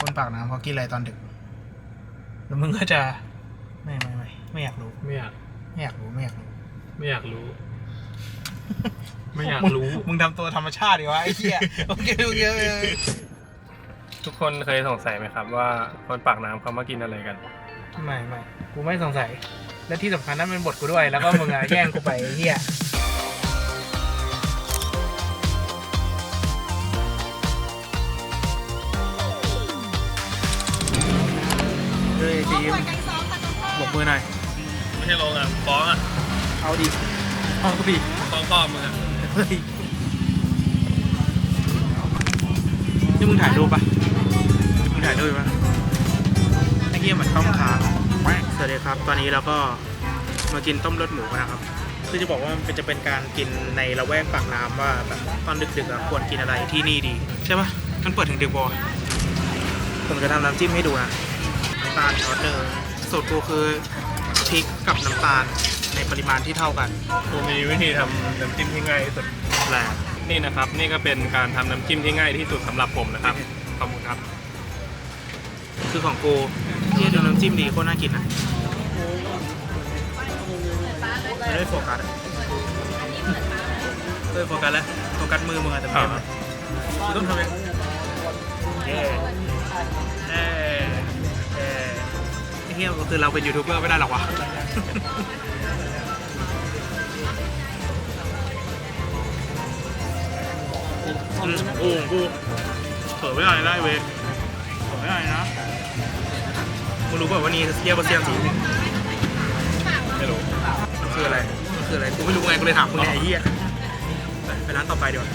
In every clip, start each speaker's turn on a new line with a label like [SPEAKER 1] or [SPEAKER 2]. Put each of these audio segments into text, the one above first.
[SPEAKER 1] คนปากน้ำเขากินอะไรตอนดึก แล้วมึงก็จะไม่ไม่ไม่ไม่อยากรู้
[SPEAKER 2] ไม่อยาก
[SPEAKER 1] ไม่อยากรู้ไม่อยากรู้
[SPEAKER 2] ไม่อยากรู้ ไม่อยาก
[SPEAKER 1] มึง
[SPEAKER 2] รู้
[SPEAKER 1] มึงทำตัวธรรมชาติดีวะไอ้เหี้ยโอเคโอเคโอเค
[SPEAKER 2] ทุกคนเคยสงสัยไหมครับ ว่าคนปากน้ำเขามากินอะไรกัน
[SPEAKER 1] ไม่ไม่กูไม่สงสัย และที่สำคัญนั่นเป็นบทกูด้วย แล้วก็มึงอะแย่งกูไปไอ้เหี้ย เฮ้ยทีมบอกมือหน่อย
[SPEAKER 2] ไม่ใช่โรงอะฟ้องอะ
[SPEAKER 1] เอาดิเอาดิ
[SPEAKER 2] ฟ้องพ่อมึงอะ
[SPEAKER 1] เฮ้ยนี่มึงถ่ายรูปปะมึงถ่ายรูปปะไอ้เหี้ยเหมือนต้องค้างสวัสดีครับ ตอนนี้เราก็มากินต้มเลือดหมูกันนะครับคือจะบอกว่ามันจะเป็นการกินในละแวกปากน้ำว่าแบบตอนดึกๆอะควรกินอะไรที่นี่ดี ใช่ปะมันเปิดถึงดึกบอผมจะทำน้ำจิ้มให้ดูนะน้ำตาลออเดอร์สูตรกูคือพริกกับน้ำตาลในปริมาณที่เท่ากัน
[SPEAKER 2] กูมีวิธีทำน้ำจิ้มที่ง่ายที่สุด
[SPEAKER 1] แหละ
[SPEAKER 2] นี่นะครับ นี่ก็เป็นการทำน้ำจิ้มที่ง่ายที่สุดสำหรับผมนะครับขอบคุณครับ
[SPEAKER 1] คือของกูที่ดูน้ำจิ้มดีโคตรน่ากินนะไม่ได้โฟกัสอะเฮ้ยโฟกัสแล้วโฟกัสมือมึงอะแต่ไม่
[SPEAKER 2] ครับ
[SPEAKER 1] มากูต้องทำเองเย้เย้เย้ไอ้ เหี้ยคือเราเป็นยูทูบเบอร์ไม่ได้หรอกวะอืมโอ้โหเปิดไม่ได้ได้เว้ยเปิดไม่ได้นะมึงรู้ป่าวว่านี่เรียกว่าเซียมสี
[SPEAKER 2] ไม่รู้
[SPEAKER 1] มันคืออะไรมันคืออะไรกูไม่รู้ไงกูเลยถามมึงไงไอ้เหี้ยไปไปร้านต่อไปดีกว่า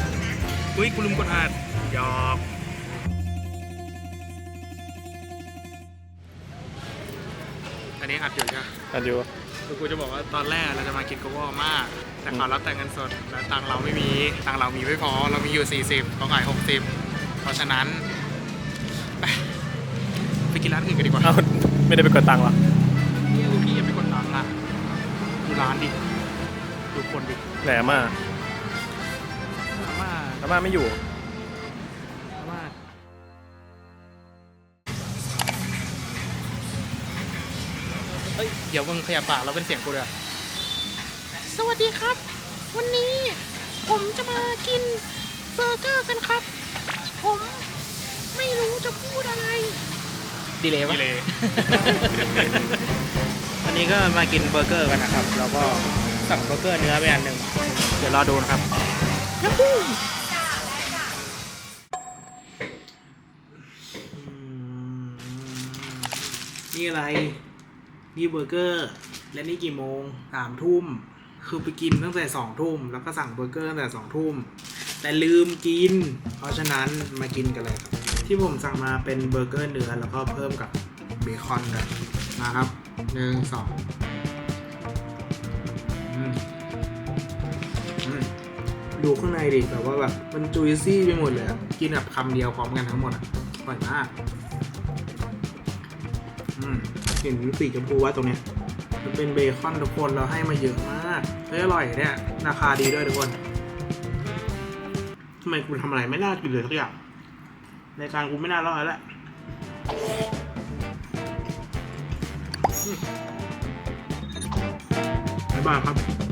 [SPEAKER 1] อุ้ยกูลืมกดอ่านหยอก อันนี้อัดอยู่ใช่ไหม
[SPEAKER 2] อันอยู่
[SPEAKER 1] คือกูจะบอกว่าตอนแรกเราจะมากินโกโก้มาก แต่ขอรับแต่งเงินสดแล้วตังค์เราไม่มีตังค์เรามีไม่พอเรามีอยู่ 40เขาขาย60 เพราะฉะนั้น ไปไปกินร้านอื่นกันดีกว่า
[SPEAKER 2] เอ้าไม่ได้ไปกดตังค์หรอ
[SPEAKER 1] เฮียลูกพี่อย่าไปกดตังค์อะดูร้านดิดูคนดิ
[SPEAKER 2] แหนมา
[SPEAKER 1] อาม่า
[SPEAKER 2] อาม่าไม่อยู่
[SPEAKER 1] เฮ้ย เดี๋ยวมึงขยับปากแล้วเป็นเสียงกูเลยอะสวัสดีครับ วันนี้ผมจะมากินเบอร์เกอร์กันครับ ผมไม่รู้จะพูดอะไร ดีเลยปะ
[SPEAKER 2] ดีเลย
[SPEAKER 1] วันนี้ก็มากินเบอร์เกอร์กันนะครับ แล้วก็สั่งเบอร์เกอร์เนื้อไปอันหนึ่งเดี๋ยวรอดูนะครับนี่อะไร นี่เบอร์เกอร์ และนี่กี่โมงสามทุ่ม คือไปกินตั้งแต่สองทุ่ม แล้วก็สั่งเบอร์เกอร์ตั้งแต่สองทุ่ม แต่ลืมกิน เพราะฉะนั้นมากินกันเลยครับ ที่ผมสั่งมาเป็นเบอร์เกอร์เนื้อแล้วก็เพิ่มกับเบคอนกันมาครับหนึ่งสองดูข้างในดิแบบว่าแบบมันจุยซี่ไปหมดเลยกินแบบคำเดียวพร้อมกันทั้งหมดอะอร่อยมาก อืม เห็นสีชมพูว่าตรงเนี้ยมันเป็นเบคอนทุกคนเราให้มาเยอะมากเฮ้ยอร่อยเนี่ยราคาดีด้วยทุกคนทำไมคุณทำอะไรไม่น่ากินเลยสักอย่างในการกูไม่น่ารอดแล้วแหละบ๊ายบายครับ